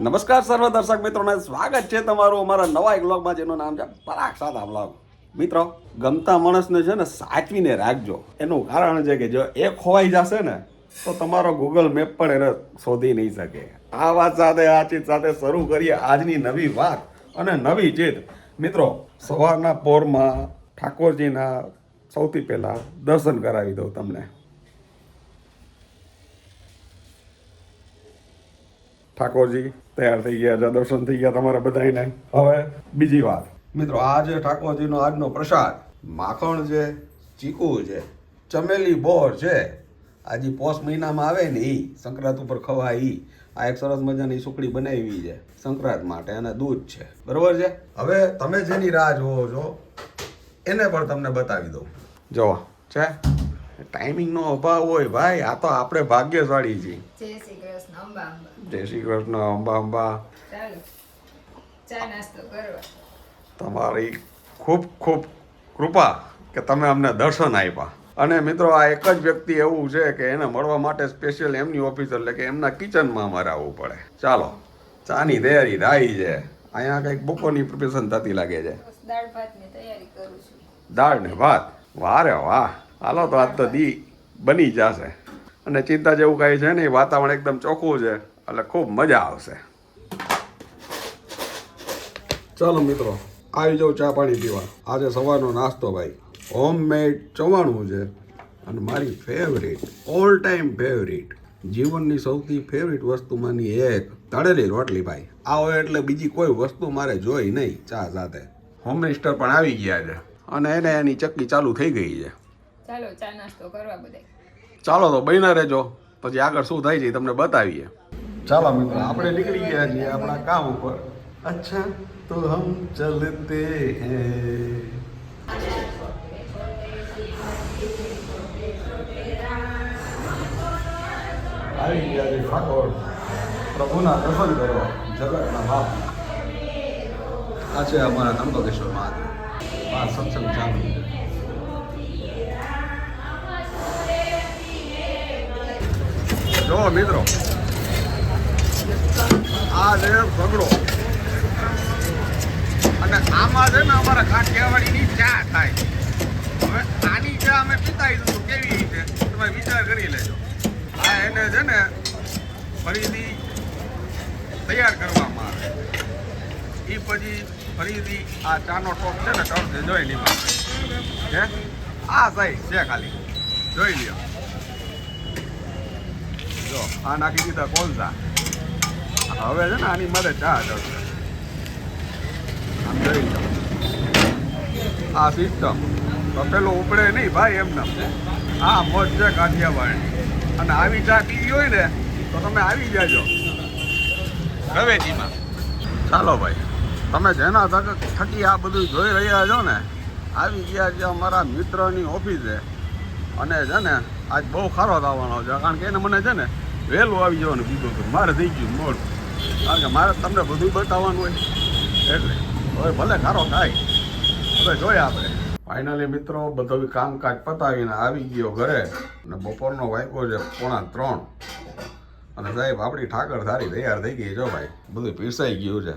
નમસ્કાર સર્વ દર્શક મિત્રોને. સ્વાગત છે તમારું અમારા નવા એક બ્લોગમાં જેનું નામ છે પરાગ સાદા બ્લોગ મિત્રો, ગમતા માણસને છે ને સાચવીને રાખજો. એનું કારણ છે કે જો એ ખોવાઈ જશે ને, તો તમારો ગૂગલ મેપ પણ એને શોધી નહીં શકે. આ વાત સાથે, આ ચીજ સાથે શરૂ કરીએ આજની નવી વાત અને નવી ચીજ. મિત્રો, સવારના પોરમાં ઠાકોરજીના સૌથી પહેલાં દર્શન કરાવી દઉં તમને. ઠાકોરજી તૈયાર થઈ ગયા છે દર્શન થઈ ગયા તમારા બધાને હવે બીજી વાત. મિત્રો આ જે ઠાકોરજીનો આજનો પ્રસાદ માખણ છે ચીકુ છે ચમેલી બોર છે. આજે પોષ મહિનામાં આવે ને એ સંક્રાંત ઉપર ખવાય એ આ એક સરસ મજાની સુખડી બનાવી છે સંક્રાંત માટે અને દૂધ છે. બરોબર છે? હવે તમે જેની રાહ જોવો છો એને પણ તમને બતાવી દઉં. જોવા. છે? ટાઈમિંગનો અભાવ હોય ભાઈ આ તો આપણે ભાગ્યશાળી છીએ. જય શ્રી કૃષ્ણ અંબા અંબા. જય શ્રી કૃષ્ણ અંબા અંબા. ચા નાસ્તો કરવા તમારી ખૂબ ખૂબ કૃપા કે તમે અમને દર્શન આપ્યા. અને મિત્રો આ એક જ વ્યક્તિ એવું છે કે એને મળવા માટે સ્પેશિયલ એમની ઓફિસ એટલે કે એમના કિચનમાં અમારે આવવું પડે. ચાલો ચાની તૈયારી રાહી છે. અહીંયા કંઈક બપોરની પ્રિપેરેશન થતી લાગે છે. દાળ ને ભાત? વાહ રે વાહ. હાલો, તો આજ તો દી બની જશે. અને ચિંતા જેવું કાંઈ છે નહીં, વાતાવરણ એકદમ ચોખ્ખું છે, એટલે ખૂબ મજા આવશે. ચાલો મિત્રો, આવી જાઉં ચા પાણી પીવા. આજે સવારનો નાસ્તો ભાઈ. હોમમેડ ચવાણું છે. અને મારી ફેવરિટ ઓલ ટાઈમ ફેવરિટ જીવનની સૌથી ફેવરિટ વસ્તુમાંની એક તળેલી રોટલી ભાઈ. આ હોય એટલે બીજી કોઈ વસ્તુ મારે જોઈ નહીં ચા સાથે. હોમ મિનિસ્ટર પણ આવી ગયા છે. અને એને એની ચક્કી ચાલુ થઈ ગઈ છે. ચાલો ચા નાસ્તો કરવા બધા. ચાલો તો બહીના રહેજો. પછી આગળ શું થાય છે તમને બતાવીએ. ચાલો મિત્રો આપણે નીકળી ગયા છીએ આપણા કામ ઉપર. અચ્છા તો હમ ચલતે હૈ. આવી ગયા છે ઠાકોર. પ્રભુના દર્શન કરો જગતના બાપ આ છે અમારા ત્રંબકેશ્વર મહાદેવ. આ સત્સંગ ચાલુ જો મિત્રો. આ છે ભગડો. અને આમાં છે ને અમારા કાઠિયાવાડીની ચા થાય. હવે આની ચા અમે પીતા તો કેવી રીતે? તમે વિચાર કરી લેજો. આ એને છે ને ફરીથી તૈયાર કરવામાં આવે. એ પછી ફરીથી આ ચાનો ટોપ છે ને ટોપ જોઈ લીધો હે? આ સાઈઝ છે ખાલી. જોઈ લ્યો. જો આ નાખી દીધા કોલસા. હવે છે ને આની મારે ચા ચડશે આમ જોઈ લો. આ સિસ્ટમ તો પેલું ઉપડે નહીં ભાઈ એમને આ મોજ છે કાઠિયાવાડી અને આવી ચા પીવી હોય ને તો તમે આવી જાજો. રવેજીમાં. ચાલો ભાઈ તમે જેના થક થકી આ બધું જોઈ રહ્યા છો ને આવી ગયા છે અમારા મિત્રની ઓફિસે. અને છે ને આજ બહુ ખારો થવાનો છે કારણ કે એને મને છે ને વહેલું આવી જવાનું કીધું હતું. મારે થઈ ગયું મોડ. કારણ કે મારે તમને બધું બતાવવાનું હોય. એટલે હવે ભલે ખારો થાય. હવે જોઈએ આપણે. ફાઇનલી મિત્રો, બધું કામકાજ પતાવીને આવી ગયો ઘરે. અને બપોરનો વાગ્યો છે પોણા ત્રણ. અને સાહેબ, આપણી ઠાકર સારી તૈયાર થઈ ગઈ જો ભાઈ. બધું પીરસાઈ ગયું છે.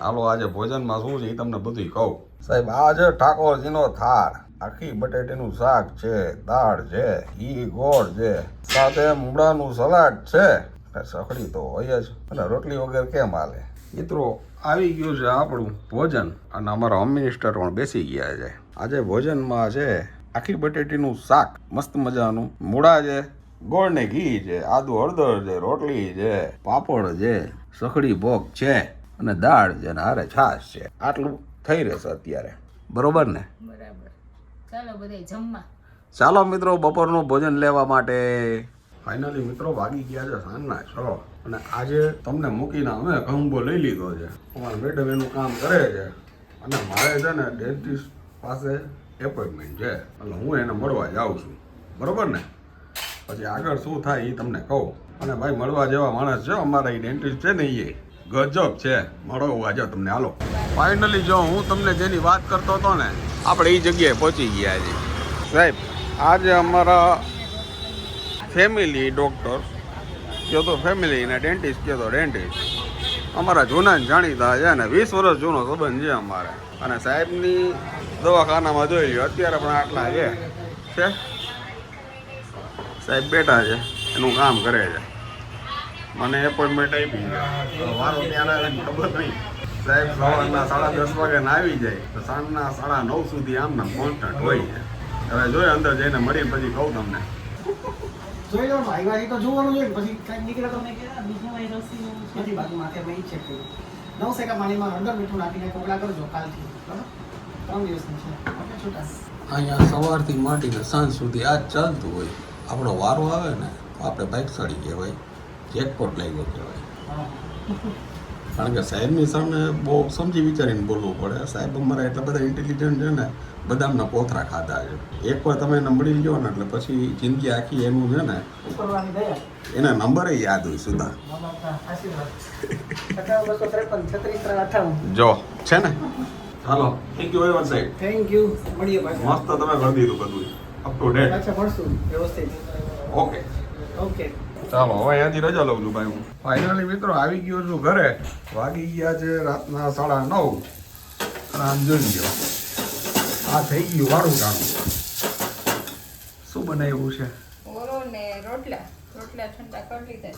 હાલો, આજે ભોજનમાં શું છે એ તમને બધું કહું. સાહેબ, આ છે ઠાકોરજીનો થાળ. આખી બટેટીનું શાક છે, દાળ છે ઈ ગોળ છે, સાથે મૂળાનું સલાડ છે. સખડી તો હોય જ. અને રોટલી વગર કેમ હાલે? મિત્રો, આવી ગયું છે આપણું ભોજન. અને અમારા હોમ મિનિસ્ટર પણ બેસી ગયા છે. આજે ભોજનમાં છે, આખી બટેટીનું શાક. મસ્ત મજાનું. મૂળા છે, ગોળ ને ઘી છે, આદુ હળદર છે, રોટલી છે, પાપડ છે, સખડી ભોગ છે, અને દાળ છે, અને હારે છાશ છે. આટલું થઈ રહેશે અત્યારે. બરોબર ને? બરાબર. ચાલો બધા જમવા. ચાલો મિત્રો બપોરનું ભોજન લેવા માટે. ફાઇનલી મિત્રો વાગી ગયા છે સાંજના છ અને આજે તમને મૂકીને અમે કહુંબો લઈ લીધો છે. અમારા મેડમ એનું કામ કરે છે અને મારે છે ને ડેન્ટિસ્ટ પાસે એપોઇન્ટમેન્ટ છે. એટલે હું એને મળવા જાઉં છું. બરોબર ને? પછી આગળ શું થાય એ તમને કહું. અને ભાઈ મળવા જેવા માણસ છે અમારા એ ડેન્ટિસ્ટ છે ને એ ગજબ છે. મળો આજે તમને હાલો. ફાઇનલી જો હું તમને જેની વાત કરતો હતો ને, આપણે એ જગ્યાએ પહોંચી ગયા છે સાહેબ, આજે અમારા ફેમિલી ડૉક્ટર કહો તો ફેમિલી ને ડેન્ટિસ્ટ કહો તો ડેન્ટિસ્ટ અમારા જૂના જાણીતા છે ને વીસ વર્ષ જૂનો સંબંધ છે અમારે. અને સાહેબની દવાખાનામાં જોઈ લ્યો, અત્યારે પણ આટલા છે. છે? સાહેબ બેઠા છે, એનું કામ કરે છે. મને એપોઇન્ટમેન્ટ આપી છે. વારો ત્યાં ખબર નહીં. સાહેબ સવારના સાડા દસ વાગે ના આવી જાય. તો સાંજના સાડા નવ સુધી આમ નામ કોન્સ્ટન્ટ હોય છે. હવે જોઈએ અંદર જઈને મળી પછી કહું તમને. જોઈ લો ભાઈવારી તો જોવાનું જોઈએ પછી કાંઈક નીકળે તો મેં બીજું રસી ચેક કર્યું નવ સેકા પાણીમાં અંદર મીઠું નાખીને કોગળા કરજો કાલથી. બરાબર? ત્રણ દિવસની છે. ઓકે છૂટા. અહીંયા સવારથી માંડીને સાંજ સુધી આ ચાલતું હોય. આપણો વારો આવે ને તો આપણે બાઇક ચડી કહેવાય. જેકપોટ લાગ્યો કહેવાય. કારણ કે સાહેબની સામે બહુ સમજી વિચારીને બોલવું પડે. સાહેબ અમારા એટલા બધા ઇન્ટેલિજન્ટ છે ને બદામના કોથરા ખાધા છે. એકવાર તમે એને મળી લ્યો ને એટલે પછી જિંદગી આખી એનું છે ને એના નંબરે યાદ હોય સુધા જો છે ને? ચાલો થેન્ક યુ વેરી મચ સાહેબ. થેન્ક યુ મળીએ પાછા. મસ્ત તમે કરી દીધું બધું. અપ ટુ ડેટ અચ્છા મળશું. વ્યવસ્થિત. ઓકે ઓકે ચાલો હવે અહીંયાથી રજા લઉં છું ભાઈ હું. ફાઇનલી મિત્રો આવી ગયો છું ઘરે. વાગી ગયા છે રાતના સાડા નવ. અને આમ જોઈ ગયો આ થઈ ગયું વાળું કામ. શું બનાવ્યું છે? ઓરો ને રોટલા. રોટલા ઠંડા કરી લીધા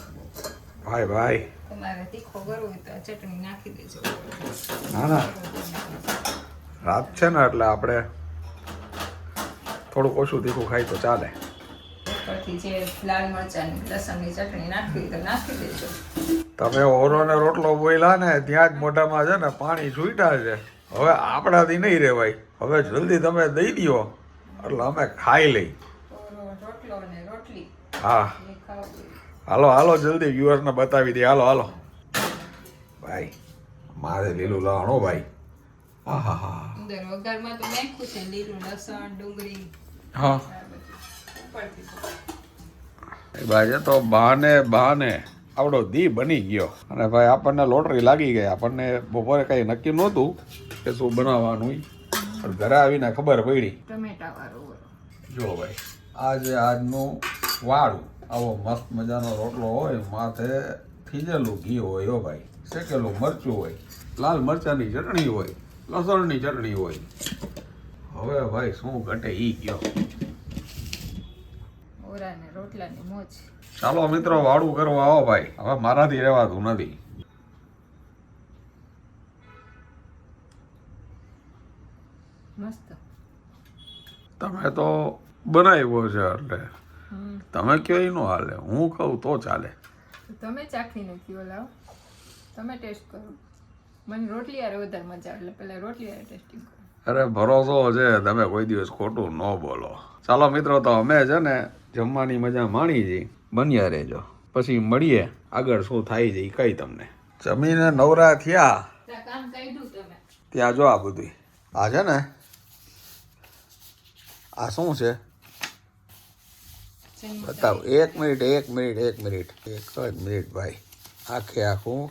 ભાઈ ભાઈ. તમારે તીખો કરવો તો ચટણી નાખી દેજો. ના ના. રાત છે ને એટલે આપણે થોડુંક ઓછું તીખું ખાઈ તો ચાલે. ઉપરથી જે લાલ મરચાંની લસણની ચટણી નાખવી તો નાખી દેજો. તમે ઓરો ને રોટલો બોલ્યા ને ત્યાં જ મોઢામાં છે ને પાણી છૂટ્યા છે. હવે આપણાથી નહીં રહેવાય હવે જલ્દી તમે દઈ દ્યો. એટલે અમે ખાઈ લઈ. રોટલો ને રોટલી. હા. હાલો હાલો જલ્દી વ્યુઅર્સને બતાવી દે. હાલો હાલો. ભાઈ મારે લીલું લાવણો ભાઈ. હા હા અંદર વઘારમાં તો નાખ્યું છે લીલું લસણ ડુંગળી. હા. ભાઈ તો બહાને બહાને આવડો દી બની ગયો. અને ભાઈ આપણને લોટરી લાગી ગઈ. આપણને બપોરે કઈ નક્કી નહોતું કે શું બનાવવાનું. પણ ઘરે આવીને ખબર પડી. ટમેટા વાળો જો ભાઈ આજે આજનું વાળું. આવો મસ્ત મજાનો રોટલો હોય માથે થીજેલું ઘી હોય હો ભાઈ. શેકેલું મરચું હોય લાલ મરચાંની ચટણી હોય લસણની ચટણી હોય. હવે ભાઈ શું ઘટે ઈ ગયો ઓરા રોટલાની મોજ. ચાલો મિત્રો વાળું કરવા આવો ભાઈ. હવે મારાથી રહેવાતું નથી. મસ્ત. તમે તો બનાવ્યો છે એટલે. તમે કયો એનું હાલે હું કહું તો ચાલે. તમે તમે ચાખીને કયો લાવો તમે ટેસ્ટ કરો. મને રોટલી આરે વધારે મજા આવે એટલે પહેલા રોટલી આરે ટેસ્ટિંગ કરો. અરે ભરોસો છે તમે કોઈ દિવસ ખોટું ન બોલો. ચાલો મિત્રો તો અમે છે ને જમવાની મજા માણી જઈ બન્યા રહેજો. પછી મળીએ. આગળ શું થાય છે એ કઈ તમને. જમીને નવરા થયા. ત્યાં જો આ બધું આ છે ને આ શું છે? બતાવો. એક મિનિટ એક મિનિટ એક મિનિટ. એક જ મિનિટ ભાઈ. આખે આખું.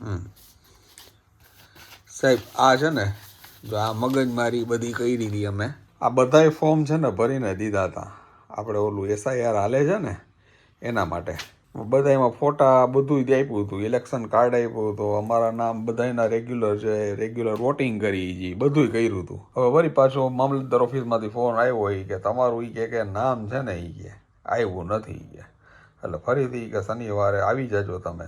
હમ. સાહેબ આ છે ને જો આ મગજમારી બધી કરી દીધી અમે. આ બધાય ફોર્મ છે ને ભરીને દીધા હતા. આપણે ઓલું એસઆઈઆર હાલે છે ને, એના માટે. બધા એમાં ફોટા બધું જ આપ્યું હતું. ઇલેક્શન કાર્ડ આપ્યું હતું. અમારા નામ બધાના રેગ્યુલર છે. રેગ્યુલર વોટિંગ કરી જે. બધું કર્યું હતું. હવે વળી પાછો મામલતદાર ઓફિસમાંથી ફોન આવ્યો હોય કે તમારું એ કે કે નામ છે ને એ કે. આવ્યું નથી કે. એટલે ફરીથી કે શનિવારે આવી જજો તમે.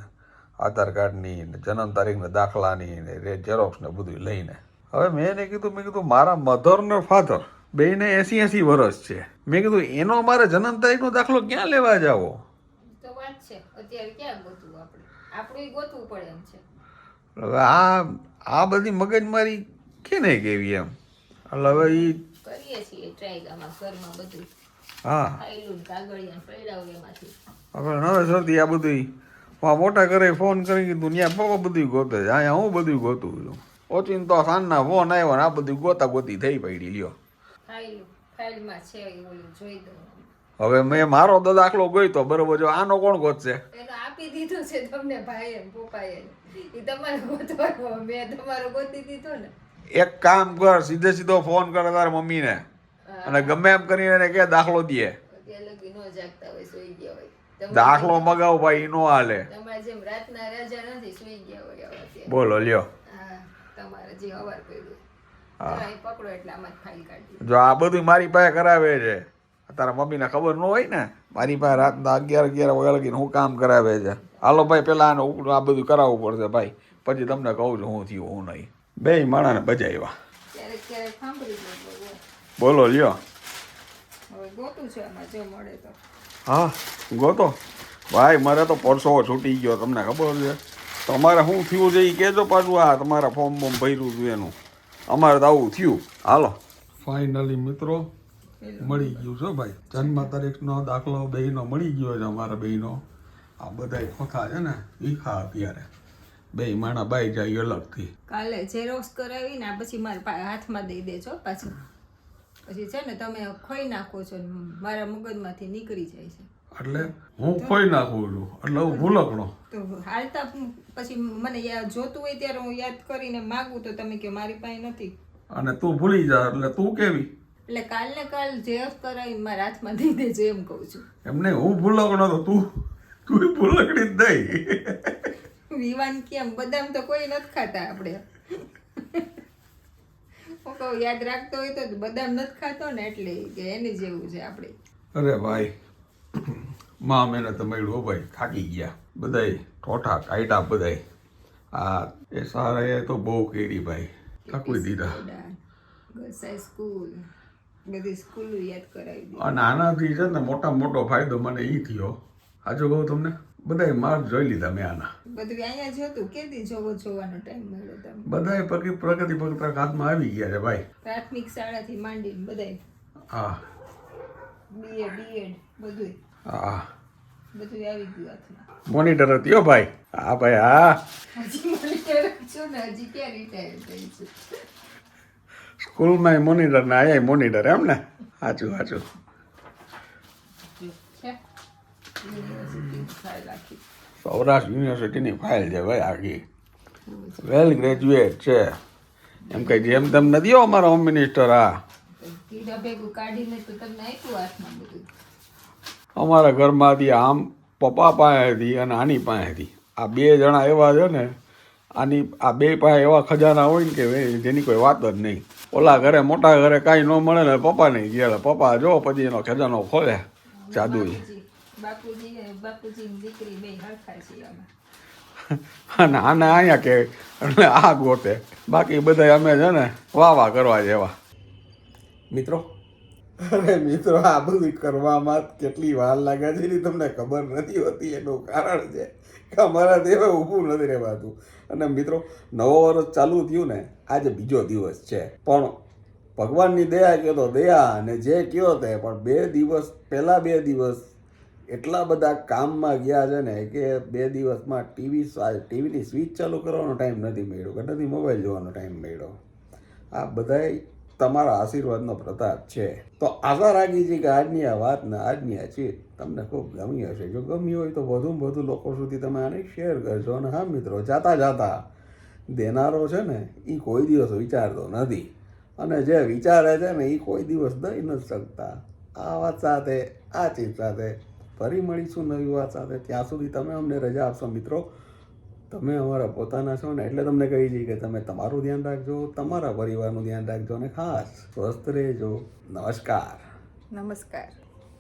આધાર કાર્ડની જન્મ તારીખને, દાખલાની ને ઝેરોક્સ ને બધું લઈને. હવે મેં એને કીધું મેં કીધું મારા મધર ને ફાધર બેને એસી એસી વર્ષ છે. મેં કીધું એનો મારે જન્મ તારીખનો દાખલો ક્યાં લેવા જાવો? હવે આ આ બધી મગજમારી કેને કેવી એમ? એટલે હવે ઈ કરીએ છીએ ટ્રાય ઘરમાં બધું. હા. આપણે આ બધું મોટા ઘરે ફોન કરી પપ્પા બધું ગોતે છે. અહીંયા હું બધું ગોતું છું. ઓચિંતો સાંજના ફોન આવ્યો ને આ બધું ગોતા ગોતી થઈ પડી લ્યો. હવે મેં મારો તો દાખલો ગોઈતો બરોબર જો આનો કોણ ગોતશે? આપી દીધું છે તમને ભાઈએ પપ્પાએ. એ તમારે ગોતવાનો મેં તમારો ગોતી દીધો ને. એક કામ કર સીધે સીધો ફોન કર તારા મમ્મીને. અને ગમે એમ કરીને એને કે દાખલો દે. દાખલો મગાવ ભાઈ નો હાલે. તમારે જેમ રાતના રાજા નથી સુઈ ગયા હોય બોલો લ્યો. હા હવાર કર્યું. પકડો એટલે આમાં ફાઇલ કાઢી જો આ બધું મારી પાસે કરાવે છે. તારા મમ્મીને ખબર ન હોય ને મારી પાસે રાતના અગિયાર અગિયાર વાગ્યા લગીને હું કામ કરાવે છે. હાલો ભાઈ પેલા આને આ બધું કરાવવું પડશે ભાઈ. પછી તમને કહું છું હું થયું હું નહીં. બે માણાને બજાવ્યા. બોલો લ્યો. હા ગોતો. ભાઈ મારે તો પરસો છૂટી ગયો તમને ખબર છે. તમારે શું થયું છે એ કહેજો પાછું આ તમારા ફોર્મ બોમ ભર્યું હતું એનું. અમારે તો આવું થયું. હાલો. ફાઇનલી મિત્રો મળી ગયું છે ભાઈ. જન્મ તારીખનો દાખલો બેયનો મળી ગયો છે અમારા બહેનો આ બધા ખોખા છે ને વીખા અત્યારે. બે માણા બાઈ જાય અલગથી. કાલે ઝેરોક્સ કરાવીને આ પછી મારા હાથમાં દઈ દેજો પાછું. પછી છે ને તમે ખોઈ નાખો છો ને મારા મગજમાંથી નીકળી જાય છે. એટલે હું ખોઈ નાખું છું એટલે હું ભૂલકણો. તો હાલતા પછી મને જોતું હોય ત્યારે હું યાદ કરીને માગું તો તમે કે મારી પાસે નથી. અને તું ભૂલી જા એટલે તું કેવી? એટલે કાલ ને કાલ ઝેરોક્સ કરાવીને મારા હાથમાં દઈ દેજો એમ કહું છું. એમ નહીં હું ભૂલકણો તો તું તું ભૂલકડી જ દઈ વિવાન કેમ? બદામ તો કોઈ નથી ખાતા આપણે. હું કહું યાદ રાખતો હોય તો બદામ નથી ખાતો ને એટલે કે એની જેવું છે આપણે. અરે ભાઈ માં મહેનત મળ્યું ભાઈ થાકી ગયા. બધાય ઠોઠા કાયટા બધાય. આ એ સારા તો બહુ કેરી ભાઈ. થકવી દીધા. અને આનાથી છે ને મોટા મોટો ફાયદો મને એ થયો. હાજો કહું તમને બધાય માર્ક જોઈ લીધા મેં આના. બધું અહીંયા જ હતું. કેદી જોવો જોવાનો ટાઈમ મળ્યો તમને? બધાય પ્રગતિ પ્રગતિ પત્રક હાથમાં આવી ગયા છે ભાઈ. પ્રાથમિક શાળાથી માંડી બધાય હા. બીએડ બીએડ બધું હા. બધું આવી ગયું હાથમાં. મોનિટર હતી હો ભાઈ. હા ભાઈ હા. હજી મોનિટર છું ને હજી ક્યાં રિટાયર થઈ છું. સ્કૂલમાં મોનિટર ને અહીંયા મોનિટર એમ ને? સાચું સાચું. સૌરાષ્ટ્ર યુનિવર્સિટીની ફાઇલ છે ભાઈ આખી. વેલ ગ્રેજ્યુએટ છે. એમ કઈ જેમ તેમ નથી અમારા હોમ મિનિસ્ટર હા. ભેગું કાઢીને તો તમને આપ્યું હાથમાં બધું. અમારા ઘરમાંથી આમ પપ્પા પાસેથી અને આની પાસેથી. આ બે જણા એવા છે ને, આની, આ બે પાસે એવા ખજાના હોય ને કે ભાઈ જેની કોઈ વાત જ નહીં. ઓલા ઘરે, મોટા ઘરે કાંઈ ન મળે ને પપ્પા નહીં ગયા પપ્પા જો, પછી એનો ખજાનો ખોલે જાદુ અને આને અહીંયા કે, એટલે આ ગોતે. બાકી બધા અમે છે ને વાહ વાહ કરવા જેવા. મિત્રો અરે મિત્રો, આ બધું કરવામાં કેટલી વાર લાગે છે એની તમને ખબર નથી હોતી, એનું કારણ છે કે અમારા દેવે ઊભું નથી રહેવાતું. અને મિત્રો, નવો વર્ષ ચાલુ થયું ને, આજે બીજો દિવસ છે. પણ ભગવાનની દયા કહો તો દયા અને જે કહો તે, પણ બે દિવસ પહેલા બે દિવસ એટલા બધા કામમાં ગયા છે ને કે બે દિવસમાં ટીવી ટીવીની સ્વિચ ચાલુ કરવાનો ટાઈમ નથી મળ્યો કે નથી મોબાઈલ જોવાનો ટાઈમ મળ્યો. આ બધાય તમારા આશીર્વાદનો પ્રતાપ છે. તો આશા છે કે આજની આ વાત ને આજની આ ચીજ તમને ખૂબ ગમી હશે. જો ગમી હોય તો વધુમાં વધુ લોકો સુધી તમે આને શેર કરજો અને હા મિત્રો, જાતા જાતા દેનારો છે ને એ કોઈ દિવસ વિચારતો નથી. અને જે વિચારે છે ને એ કોઈ દિવસ દઈ નથી શકતા. આ વાત સાથે, આ ચીજ સાથે ફરી મળીશું નવી વાત સાથે. ત્યાં સુધી તમે અમને રજા આપશો મિત્રો. તમે અમારા પોતાના છો ને, એટલે તમને કહી છીએ કે તમે તમારું ધ્યાન રાખજો, તમારા પરિવારનું ધ્યાન રાખજો અને ખાસ સ્વસ્થ રહેજો. નમસ્કાર. નમસ્કાર.